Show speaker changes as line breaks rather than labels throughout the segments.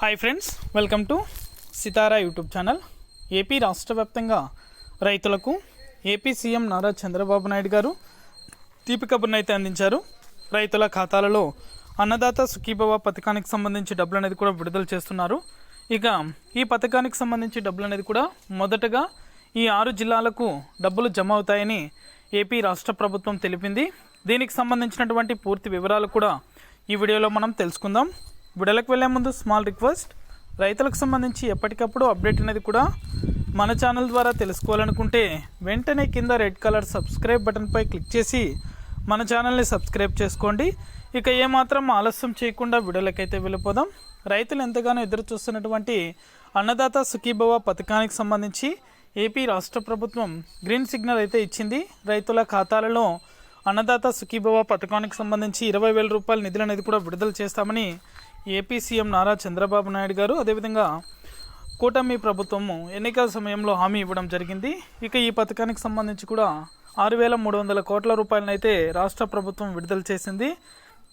Hi friends welcome to Sitara YouTube channel AP రాష్ట్ర వ్యాప్తంగా రైతులకు ఏపీ సీఎం నారా చంద్రబాబు నాయుడు గారు తీపి కబుర్నైతే అందించారు. రైతుల ఖాతాలలో అన్నదాత సుఖీభవ పథకానికి సంబంధించి డబ్బులు అనేది కూడా విడుదల చేస్తున్నారు. ఇక ఈ పథకానికి సంబంధించి డబ్బులు అనేది కూడా మొదటగా ఈ ఆరు జిల్లాలకు డబ్బులు జమ అవుతాయని ఏపీ రాష్ట్ర ప్రభుత్వం తెలిపింది. దీనికి సంబంధించినటువంటి పూర్తి వివరాలు కూడా ఈ వీడియోలో మనం తెలుసుకుందాం. వీడియోలకు వెళ్ళే ముందు స్మాల్ రిక్వెస్ట్ రైతులకు సంబంధించి ఎప్పటికప్పుడు అప్డేట్ అనేది కూడా మన ఛానల్ ద్వారా తెలుసుకోవాలనుకుంటే వెంటనే కింద రెడ్ కలర్ సబ్స్క్రైబ్ బటన్పై క్లిక్ చేసి మన ఛానల్ని సబ్స్క్రైబ్ చేసుకోండి. ఇక ఏమాత్రం ఆలస్యం చేయకుండా వీడియోలకైతే వెళ్ళిపోదాం. రైతులు ఎంతగానో ఎదురు చూస్తున్నటువంటి అన్నదాత సుఖీభవ పథకానికి సంబంధించి ఏపీ రాష్ట్ర ప్రభుత్వం గ్రీన్ సిగ్నల్ అయితే ఇచ్చింది. రైతుల ఖాతాలలో అన్నదాత సుఖీభవ పథకానికి సంబంధించి ఇరవై వేల రూపాయల నిధులు అనేది కూడా విడుదల చేస్తామని ఏపీ సీఎం నారా చంద్రబాబు నాయుడు గారు అదేవిధంగా కూటమి ప్రభుత్వము ఎన్నికల సమయంలో హామీ ఇవ్వడం జరిగింది. ఇక ఈ పథకానికి సంబంధించి కూడా ఆరు వేల మూడు వందల కోట్ల రూపాయలనైతే రాష్ట్ర ప్రభుత్వం విడుదల చేసింది.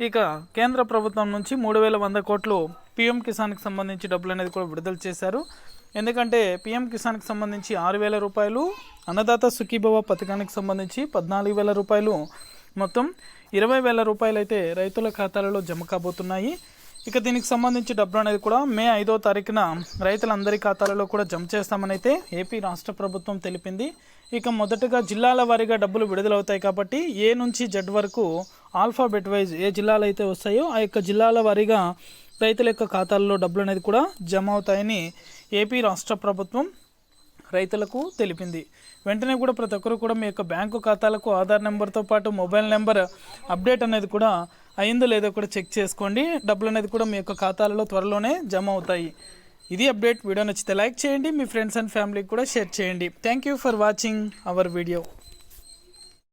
ఇక కేంద్ర ప్రభుత్వం నుంచి మూడు వేల వంద కోట్లు పిఎం కిసాన్కి సంబంధించి డబ్బులు అనేది కూడా విడుదల చేశారు. ఎందుకంటే పిఎం కిసాన్కి సంబంధించి ఆరు వేల రూపాయలు అన్నదాత సుఖీభవ పథకానికి సంబంధించి పద్నాలుగు వేల రూపాయలు మొత్తం ఇరవై వేల రూపాయలు అయితే రైతుల ఖాతాలలో జమ కాబోతున్నాయి. ఇక దీనికి సంబంధించి డబ్బులు అనేది కూడా మే ఐదో తారీఖున రైతులందరి ఖాతాలలో కూడా జమ చేస్తామని అయితే ఏపీ రాష్ట్ర ప్రభుత్వం తెలిపింది. ఇక మొదటగా జిల్లాల వారీగా డబ్బులు విడుదలవుతాయి కాబట్టి ఏ నుంచి జెడ్ వరకు ఆల్ఫాబెట్ వైజ్ ఏ జిల్లాలు అయితే వస్తాయో ఆ యొక్క జిల్లాల వారీగా రైతుల యొక్క ఖాతాల్లో డబ్బులు అనేది కూడా జమ అవుతాయని ఏపీ రాష్ట్ర ప్రభుత్వం రైతులకు తెలిపింది. వెంటనే కూడా ప్రతి ఒక్కరు కూడా మీ యొక్క బ్యాంకు ఖాతాలకు ఆధార్ నెంబర్తో పాటు మొబైల్ నెంబర్ అప్డేట్ అనేది కూడా అయిందో లేదో కూడా చెక్ చేసుకోండి. డబ్బులు అనేది కూడా మీ యొక్క ఖాతాలలో త్వరలోనే జమ అవుతాయి. ఇది అప్డేట్. వీడియో నచ్చితే లైక్ చేయండి. మీ ఫ్రెండ్స్ అండ్ ఫ్యామిలీకి కూడా షేర్ చేయండి. Thank you for watching our video.